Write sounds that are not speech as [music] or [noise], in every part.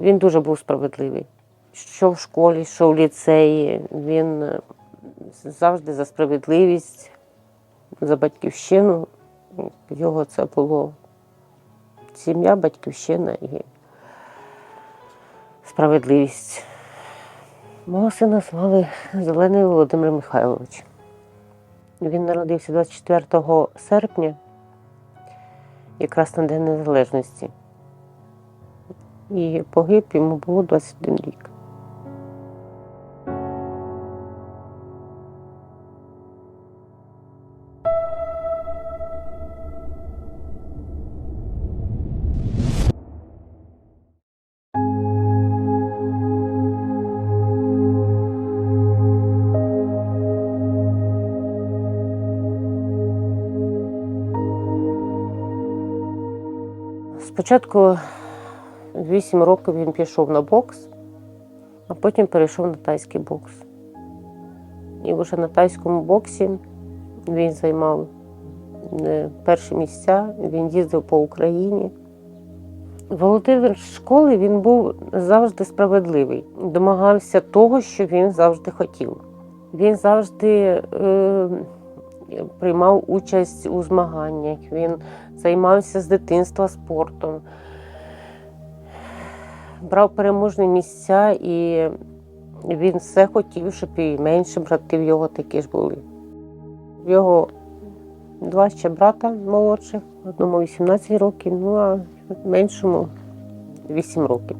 Він дуже був справедливий. Що в школі, що в ліцеї. Він е, завжди за справедливість, за батьківщину. Його це було сім'я, батьківщина і справедливість. Мого сина звали Зелений Володимир Михайлович. Він народився 24 серпня, якраз на День Незалежності. І погиб йому було 21 рік. Спочатку 8 років він пішов на бокс, а потім перейшов на тайський бокс. І вже на тайському боксі він займав е, перші місця, він їздив по Україні. Володимир школи він був завжди справедливий, домагався того, що він завжди хотів. Він завжди е, приймав участь у змаганнях, він займався з дитинства спортом, брав переможні місця, і він все хотів, щоб і брати в його такі ж були. В його два ще брата молодших, одному 18 років, ну а меншому 8 років.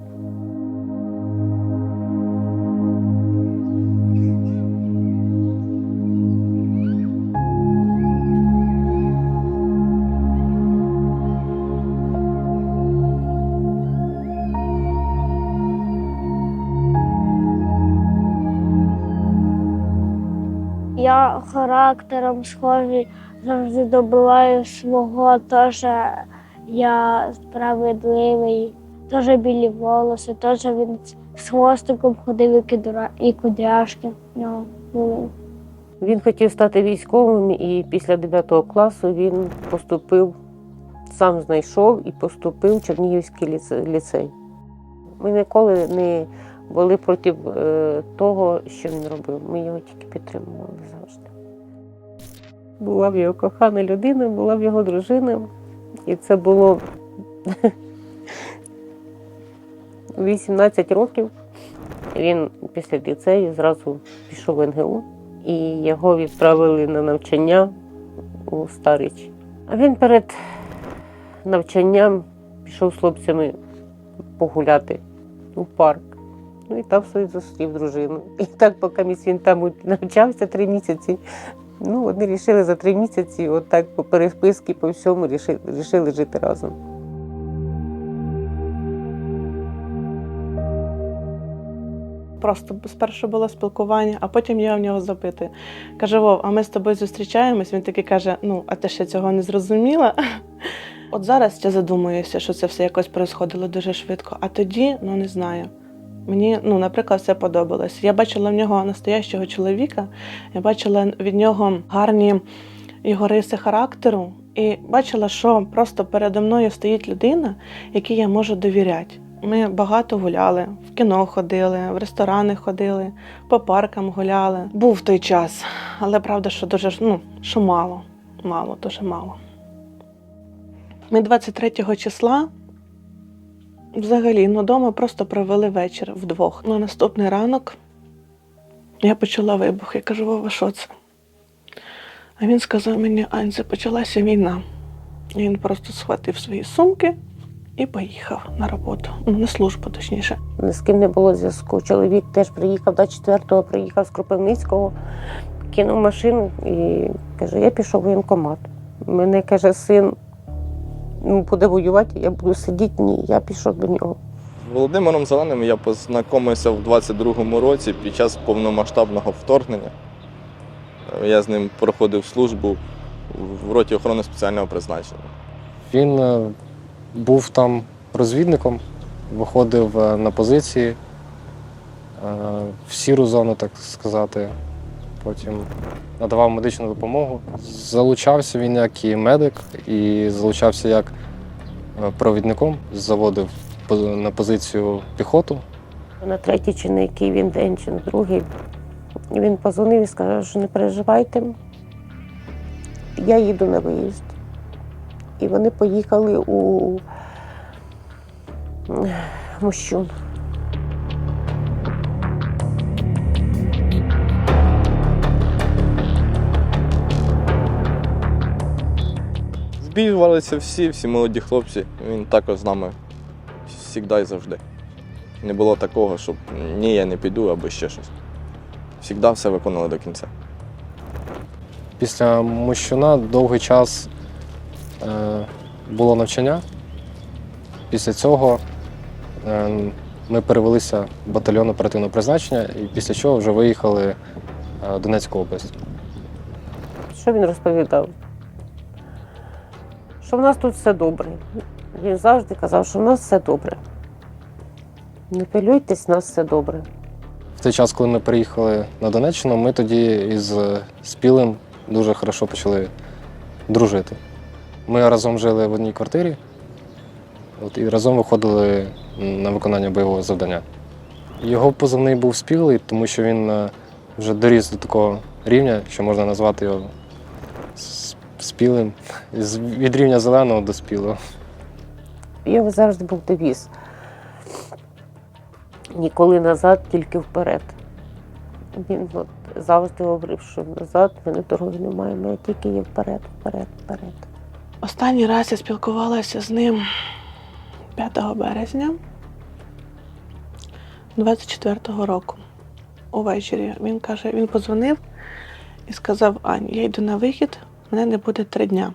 Характером схожий, завжди добиваю свого, теж я справедливий, теж білі волоси, теж він з хвостиком ходив і кудряшки в нього були. Він хотів стати військовим, і після 9 класу він поступив, сам знайшов і поступив в Чернігівський ліцей. Ми ніколи не були проти е, того, що він робив. Ми його тільки підтримували завжди. Була в його кохана людина, була в його дружина, і це було [laughs] 18 років. Він після ліцею зразу пішов в НГУ і його відправили на навчання у Старич. А він перед навчанням пішов з хлопцями погуляти у парк. Ну і там собі зустрів дружину. І так, поки він там навчався три місяці. Ну, вони вирішили за три місяці, отак по переписці, по всьому, рішили, рішили жити разом. Просто спершу було спілкування, а потім я в нього запитую. Каже: Вов, а ми з тобою зустрічаємось. Він такий каже: Ну, а ти ще цього не зрозуміла. [laughs] От зараз я задумуюся, що це все якось происходило дуже швидко. А тоді, ну не знаю. Мені, ну, наприклад, все подобалось. Я бачила в нього настоящого чоловіка, я бачила від нього гарні його риси характеру, і бачила, що просто передо мною стоїть людина, якій я можу довіряти. Ми багато гуляли, в кіно ходили, в ресторани ходили, по паркам гуляли. Був той час, але правда, що дуже ну, що мало, мало, дуже мало. Ми 23 числа взагалі ну, вдома просто провели вечір вдвох. На наступний ранок я почула вибух. Я кажу, Вова, що це? А він сказав мені, Ань, це почалася війна. І він просто схватив свої сумки і поїхав на роботу, ну, на службу, точніше. Ні з ким не було зв'язку. Чоловік теж приїхав 24-го, приїхав з Кропивницького, кинув машину і каже: я пішов в воєнкомат. Мене каже, син буде воювати, я буду сидіти. Ні, я пішов до нього. З Володимиром Зеленим я познайомився в 22-му році під час повномасштабного вторгнення. Я з ним проходив службу в роті охорони спеціального призначення. Він е, був там розвідником, виходив е, на позиції е, в сіру зону, так сказати. Потім надавав медичну допомогу. Залучався він як і медик, і залучався як е, провідником, заводив на позицію піхоту. На третій чи на який він день, чи на другий. Він позвонив і сказав, що не переживайте. Я їду на виїзд. І вони поїхали у м, Мощун. Збігувалися всі, всі молоді хлопці. Він також з нами завжди і завжди. Не було такого, щоб ні, я не піду або ще щось. Завжди все виконали до кінця. Після Мощуна довгий час е, було навчання. Після цього е, ми перевелися в батальйон оперативного призначення і після чого вже виїхали е, в Донецьку область. Що він розповідав? Що в нас тут все добре. Він завжди казав, що в нас все добре. Не пилюйтесь, в нас все добре. В той час, коли ми приїхали на Донеччину, ми тоді із е, Спілим дуже хорошо почали дружити. Ми разом жили в одній квартирі от, і разом виходили на виконання бойового завдання. Його позивний був спілий, тому що він е, вже доріс до такого рівня, що можна назвати його спілим. Від рівня зеленого до спілого. Його завжди був девіз. Ніколи назад, тільки вперед. Він от завжди говорив, що назад ми дороги не маємо, а тільки є вперед, вперед, вперед. Останній раз я спілкувалася з ним 5 березня 24-го року. Увечері. Він каже, він подзвонив і сказав: Ань, я йду на вихід, мене не буде три дня.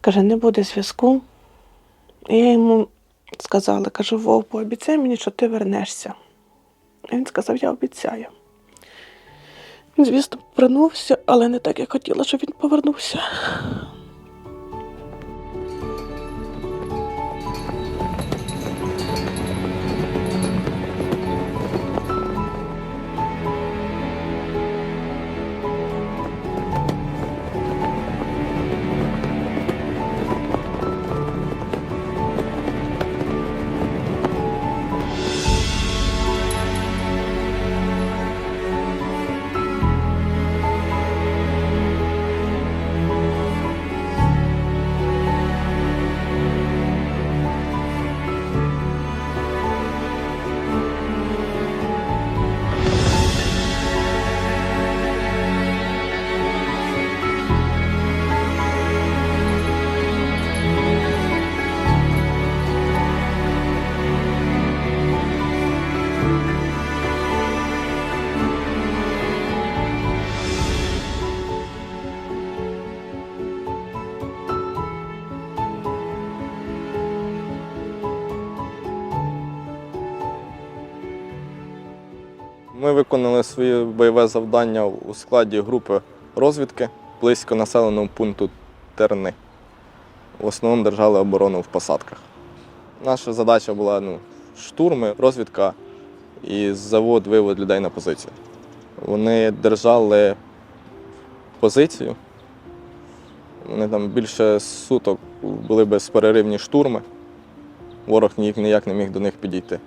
Каже, не буде зв'язку. І я йому сказала, кажу, Вов, пообіцяй мені, що ти вернешся. І він сказав, я обіцяю. Він, звісно, повернувся, але не так, як хотіла, щоб він повернувся. Ми виконали своє бойове завдання у складі групи розвідки близько населеного пункту Терни. В основному держали оборону в посадках. Наша задача була ну, штурми, розвідка і завод вивод людей на позицію. Вони держали позицію. Вони там більше суток були безперервні штурми. Ворог ніяк ніяк не міг до них підійти.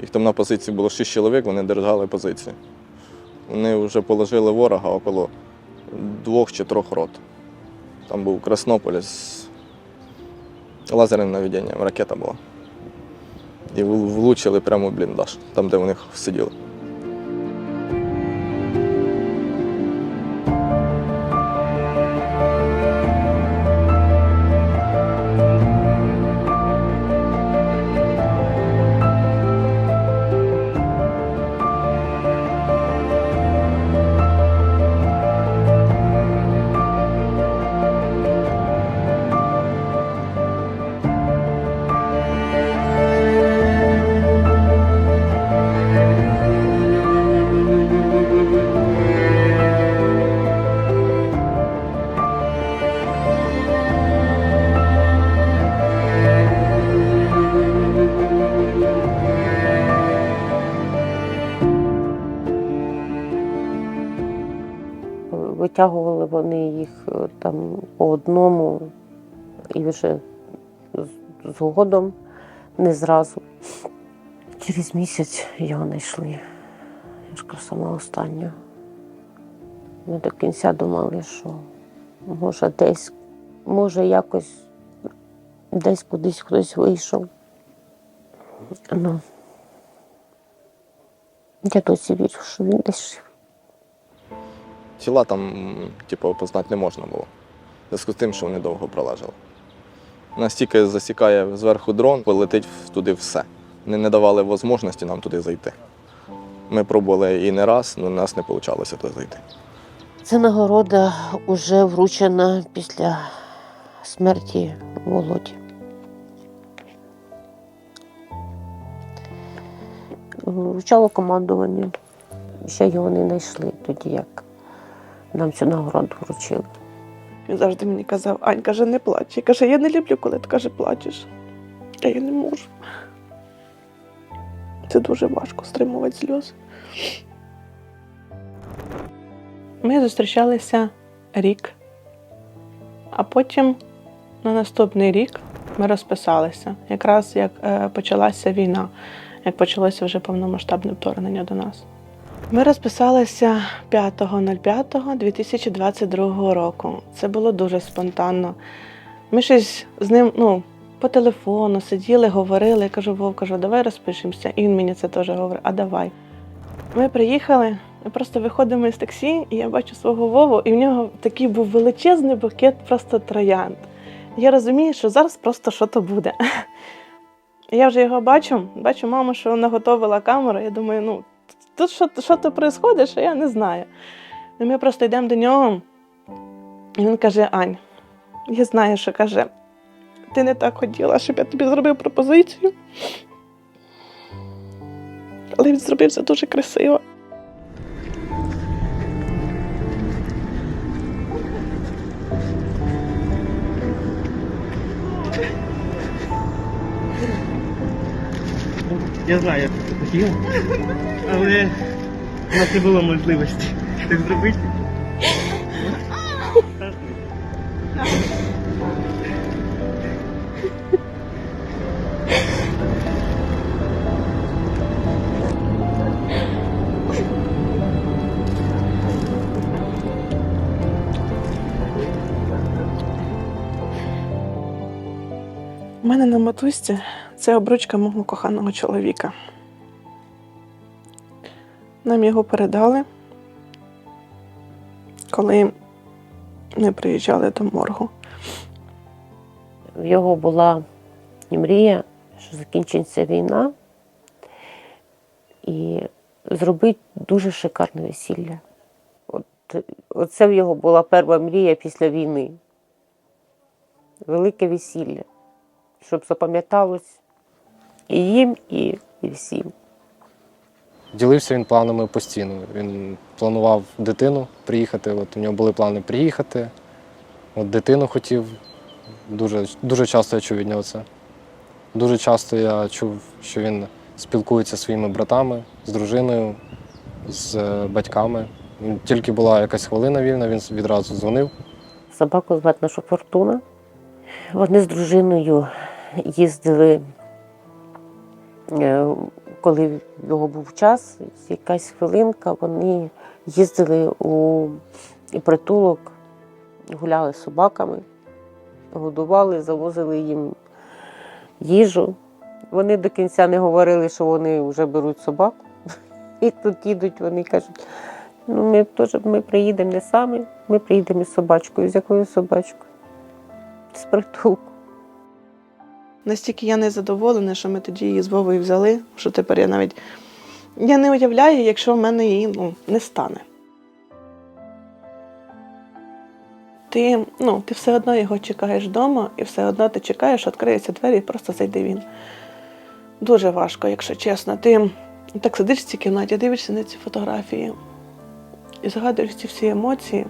Їх там на позиції було 6 чоловік, вони держали позиції. Вони вже положили ворога около двох чи трьох рот. Там був Краснополь з лазерним наведенням, ракета була. І влучили прямо в бліндаж, там, де вони сиділи. Витягували вони їх е, там по одному і вже згодом, не зразу. Через місяць його знайшли. Я ж кажу, сама. Ми до кінця думали, що може десь, може якось десь кудись хтось вийшов. Ну, я досі вірю, що він десь. Тіла там, типу, опознати не можна було. Зв'язку з тим, що вони довго пролежали. Настільки засікає зверху дрон, полетить туди все. Вони не давали можливості нам туди зайти. Ми пробували і не раз, але у нас не вийшло туди зайти. Ця нагорода вже вручена після смерті Володі. Вручало командування. Ще його не знайшли тоді, як нам цю нагороду вручили. Він завжди мені казав, Ань, каже, не плач. Я каже, я не люблю, коли ти каже, плачеш. А я не можу. Це дуже важко стримувати сльози. Ми зустрічалися рік, а потім на наступний рік ми розписалися, якраз як е, почалася війна, як почалося вже повномасштабне вторгнення до нас. Ми розписалися 5.05.2022 року. Це було дуже спонтанно. Ми щось з ним, ну, по телефону сиділи, говорили. Я кажу, Вов, кажу, давай розпишемося. І він мені це теж говорить, а давай. Ми приїхали, ми просто виходимо із таксі, і я бачу свого Вову, і в нього такий був величезний букет просто троянд. Я розумію, що зараз просто що то буде. [laughs] Я вже його бачу, бачу маму, що вона готувала камеру. Я думаю, ну, тут що, то відбувається, що я не знаю. І ми просто йдемо до нього, і він каже: Ань, я знаю, що каже, ти не так хотіла, щоб я тобі зробив пропозицію. Але він зробив це дуже красиво. Я знаю, ти хотіла, але у нас не було можливості так зробити. У мене на мотузці це обручка мого коханого чоловіка. Нам його передали, коли ми приїжджали до моргу. В його була мрія, що закінчиться війна, і зробити дуже шикарне весілля. От, оце в його була перша мрія після війни. Велике весілля, щоб запам'яталось і їм, і, і всім. Ділився він планами постійно. Він планував дитину приїхати. От у нього були плани приїхати. От дитину хотів. Дуже, дуже часто я чув від нього це. Дуже часто я чув, що він спілкується зі своїми братами, з дружиною, з е, батьками. Тільки була якась хвилина вільна, він відразу дзвонив. Собаку звати наша Фортуна. Вони з дружиною їздили, е, коли в його був час, якась хвилинка, вони їздили у притулок, гуляли з собаками, годували, завозили їм їжу. Вони до кінця не говорили, що вони вже беруть собаку. І тут їдуть, вони кажуть, ну ми теж ми приїдемо не самі, ми приїдемо із собачкою. З якою собачкою? З притулку. Настільки я не задоволена, що ми тоді її з Вовою взяли, що тепер я навіть я не уявляю, якщо в мене її ну, не стане. Ти, ну, ти все одно його чекаєш вдома, і все одно ти чекаєш, що відкриються двері і просто зайде він. Дуже важко, якщо чесно. Ти так сидиш в цій кімнаті, дивишся на ці фотографії і згадуєш ці всі емоції.